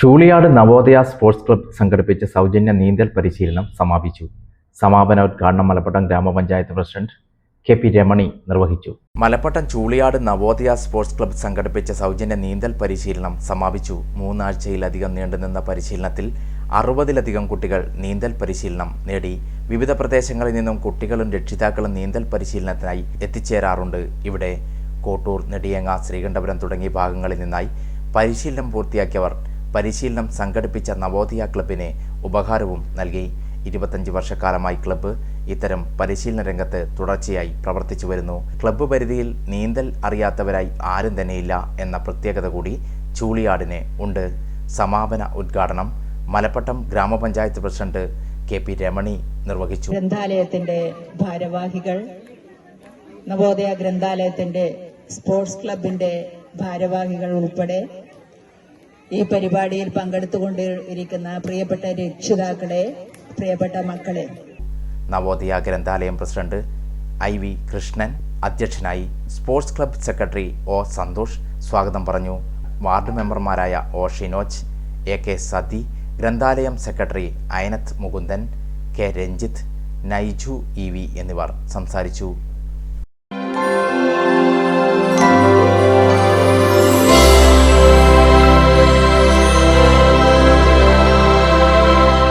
Chooliyad Navodaya sports club സംഘടിപ്പിച്ച സൗജന്യ നീന്തൽ പരിശീലനം സമാപിച്ചു. സമാപനോദ്ഘാടനം മലപ്പട്ടം ഗ്രാമപഞ്ചായത്ത് പ്രസിഡന്റ് കെ പി രമണി നിർവഹിച്ചു. മലപ്പട്ടം ചൂളിയാട് നവോദയ സ്പോർട്സ് ക്ലബ്ബ് സംഘടിപ്പിച്ച സൗജന്യ നീന്തൽ പരിശീലനം സമാപിച്ചു. മൂന്നാഴ്ചയിലധികം നീണ്ടുനിന്ന പരിശീലനത്തിൽ അറുപതിലധികം കുട്ടികൾ നീന്തൽ പരിശീലനം നേടി. വിവിധ പ്രദേശങ്ങളിൽ നിന്നും കുട്ടികളും രക്ഷിതാക്കളും നീന്തൽ പരിശീലനത്തിനായി എത്തിച്ചേരാറുണ്ട്. ഇവിടെ കോട്ടൂർ നെടിയങ്ങ ശ്രീകണ്ഠപുരം തുടങ്ങിയ ഭാഗങ്ങളിൽ നിന്നായി പരിശീലനം പൂർത്തിയാക്കിയവർ പരിശീലനം സംഘടിപ്പിച്ച നവോദയ ക്ലബിന് ഉപഹാരവും നൽകി. ഇരുപത്തഞ്ച് വർഷക്കാലമായി ക്ലബ്ബ് ഇത്തരം പരിശീലന രംഗത്ത് തുടർച്ചയായി പ്രവർത്തിച്ചു വരുന്നു. ക്ലബ്ബ് പരിധിയിൽ നീന്തൽ അറിയാത്തവരായി ആരും തന്നെയില്ല എന്ന പ്രത്യേകത കൂടി ചൂളിയാടിന് ഉണ്ട്. സമാപന ഉദ്ഘാടനം മലപ്പട്ടം ഗ്രാമപഞ്ചായത്ത് പ്രസിഡന്റ് കെ പി രമണി നിർവഹിച്ചു. ഗ്രന്ഥാലയത്തിന്റെ ഭാരവാഹികൾ നവോദയ ഗ്രന്ഥാലയത്തിന്റെ സ്പോർട്സ് ക്ലബിന്റെ ഭാരവാഹികൾ ഉൾപ്പെടെ ഈ പരിപാടിയിൽ പങ്കെടുത്തുകൊണ്ട് ഇരിക്കുന്ന പ്രിയപ്പെട്ട രക്ഷിതാക്കളെ പ്രിയപ്പെട്ട മക്കളെ. നവോദയ ഗ്രന്ഥാലയം പ്രസിഡന്റ് ഐ വി കൃഷ്ണൻ അധ്യക്ഷനായി sports club secretary O Santhosh സ്വാഗതം പറഞ്ഞു. വാർഡ് മെമ്പർമാരായ O Shinoj A K Sathi ഗ്രന്ഥാലയം secretary Ayanath Mukundan K Ranjith Naiju E V എന്നിവർ സംസാരിച്ചു.